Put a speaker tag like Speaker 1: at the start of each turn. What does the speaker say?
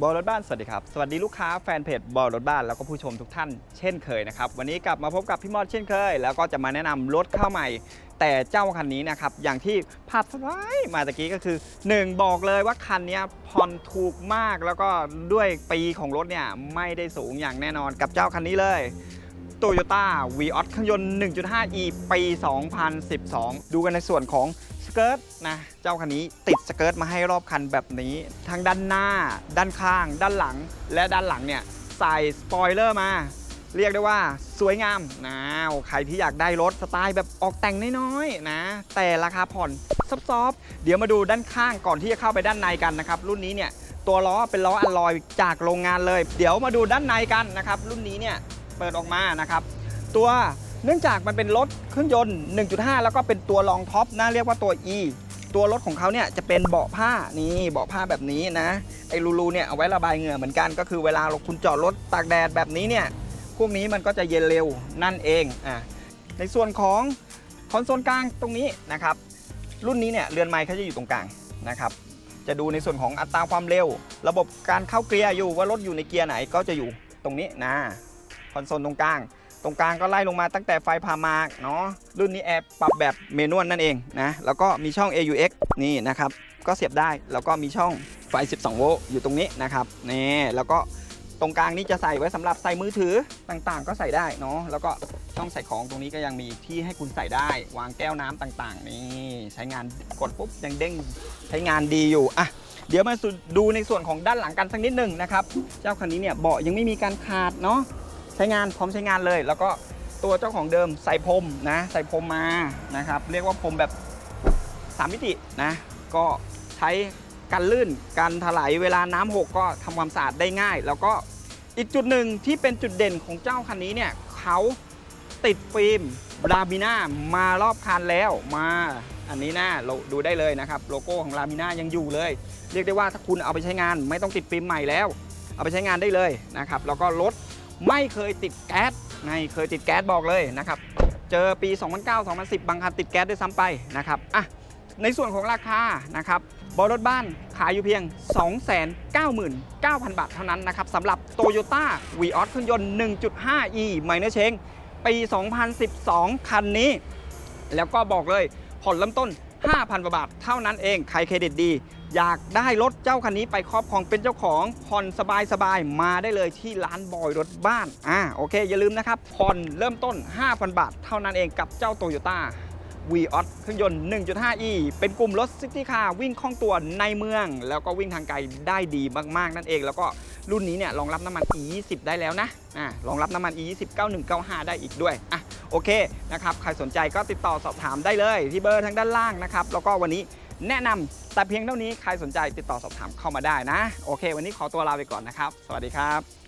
Speaker 1: บอลรถบ้านสวัสดีครับ สวัสดีลูกค้าแฟนเพจบอลรถบ้านแล้วก็ผู้ชมทุกท่านเช่นเคยนะครับ วันนี้กลับมาพบกับพี่มอดเช่นเคย แล้วก็จะมาแนะนำรถเข้าใหม่ แต่เจ้าคันนี้นะครับ อย่างที่ภาพสไลด์มาตะกี้ก็คือ 1 บอกเลยว่าคันนี้ผ่อนถูกมากแล้วก็ด้วยปีของรถเนี่ยไม่ได้สูงอย่างแน่นอนกับเจ้าคันนี้เลยโตโยต้าวีออสเครื่องยนต์ 1.5e ปี 2012 ดูกันในส่วนของ เกิร์ตนะเจ้าคันนี้ติดสเกิร์ตมาให้รอบคันแบบนี้ ทั้งด้านหน้า ด้านข้าง ด้านหลัง และด้านหลังเนี่ยใส่สปอยเลอร์มา เรียกได้ว่าสวยงามนะใครที่อยากได้รถสไตล์แบบออกแต่งน้อยๆนะ แต่ราคาผ่อนซอฟๆเดี๋ยวมาดูด้านข้างก่อนที่จะเข้าไปด้านในกันนะครับ รุ่นนี้เนี่ยตัวล้อเป็นล้ออลลอยจากโรงงานเลย เดี๋ยวมาดูด้านในกันนะครับ รุ่นนี้เนี่ยเปิดออกมานะครับ ตัว เนื่องจากมันเป็นรถเครื่องยนต์ 1.5 แล้วก็เป็นตัวรองท็อปนะเรียกว่าตัว E ตัวรถของเขาเนี่ยจะเป็นเบาะผ้านี่เบาะผ้าแบบนี้นะไอ้รูๆเนี่ยเอาไว้ระบายเหงื่อเหมือนกันก็คือเวลาเราคุณจอดรถตากแดดแบบนี้เนี่ยพวกนี้มันก็จะเย็นเร็วนั่นเองอะในส่วนของคอนโซลกลางตรงนี้นะครับ รุ่นนี้เนี่ยเรือนไม้เขาจะอยู่ตรงกลางนะครับ จะดูในส่วนของอัตราความเร็ว ระบบการเข้าเกียร์อยู่ว่ารถอยู่ในเกียร์ไหนก็จะอยู่ตรงนี้นะคอนโซลตรงกลาง ตรงกลางก็ไล่ลงมาตั้งแต่ไฟพามาเนาะรุ่นนี้แอร์ปรับแบบเมนวลนั่นเองนะแล้วก็มีช่อง AUX นี่นะครับก็เสียบได้แล้วก็มีช่องไฟ 12 โวลต์อยู่ตรงนี้นะครับนี่แล้วก็ตรงกลางนี่จะใส่ไว้สำหรับใส่มือถือต่างๆ ก็ใส่ได้เนาะแล้วก็ช่องใส่ของตรงนี้ก็ยังมีที่ให้คุณใส่ได้ วางแก้วน้ำต่างๆ นี่ใช้งานกดปุ๊บยังเด้งใช้งานดีอยู่อะเดี๋ยวมาดูในส่วนของด้านหลังกันสักนิดหนึ่งนะครับ เจ้าคันนี้เนี่ยเบาะยังไม่มีการขาดเนาะ ช้งานพร้อมใช้งานเลย แล้วก็ตัวเจ้าของเดิมใส่พรมนะ ใส่พรมมานะครับ เรียกว่าพรมแบบ 3 มิตินะ ก็ใช้กันลื่นกันถลายเวลาน้ำหกก็ทำความสะอาดได้ง่าย แล้วก็อีกจุดหนึ่งที่เป็นจุดเด่นของเจ้าคันนี้เนี่ยเขาติดฟิล์มลามิน่ามารอบคันแล้วมาอันนี้นะเราดูได้เลยนะครับ โลโก้ของลามิน่ายังอยู่เลย เรียกได้ว่าถ้าคุณเอาไปใช้งานไม่ต้องติดฟิล์มใหม่แล้ว เอาไปใช้งานได้เลยนะครับ แล้วก็รถ ไม่เคยติดแก๊สไม่เคยติดแก๊สบอกเลยนะครับ เจอปี 2009 2010 บางคันติดแก๊สด้วยซ้ำไปนะครับอะในส่วนของราคานะครับบอรถบ้านขายอยู่เพียง 299,000 บาทเท่านั้นนะครับสำหรับ Toyota v ีออสเครื่องยนต์ 1.5e Minor Change ปี 2012 คันนี้ แล้วก็บอกเลยผ่อนเริ่มต้น 5,000กว่าบาท เท่านั้นเอง ใครเครดิตดี อยากได้รถเจ้าคันนี้ไปครอบครองเป็นเจ้าของผ่อนสบายๆ มาได้เลยที่ร้านบอยรถบ้าน อ่า โอเค อย่าลืมนะครับ ผ่อนเริ่มต้น 5,000 บาท เท่านั้นเองกับเจ้า Toyota v ีออสเครื่องยนต์ 1.5e เป็นกลุ่มรถซิตี้คาร์วิ่งคล่องตัวในเมือง แล้วก็วิ่งทางไกลได้ดีมากๆ นั่นเอง แล้วก็รุ่นนี้เนี่ยรองรับน้ำมัน E20 ได้แล้วนะอ่ารองรับน้ำมัน E20 9195 ได้อีกด้วยอะ โอเคนะครับใครสนใจก็ติดต่อสอบถามได้เลยที่เบอร์ทางด้านล่างนะครับแล้วก็วันนี้แนะนำแต่เพียงเท่านี้ใครสนใจติดต่อสอบถามเข้ามาได้นะ โอเค วันนี้ขอตัวลาไปก่อนนะครับ สวัสดีครับ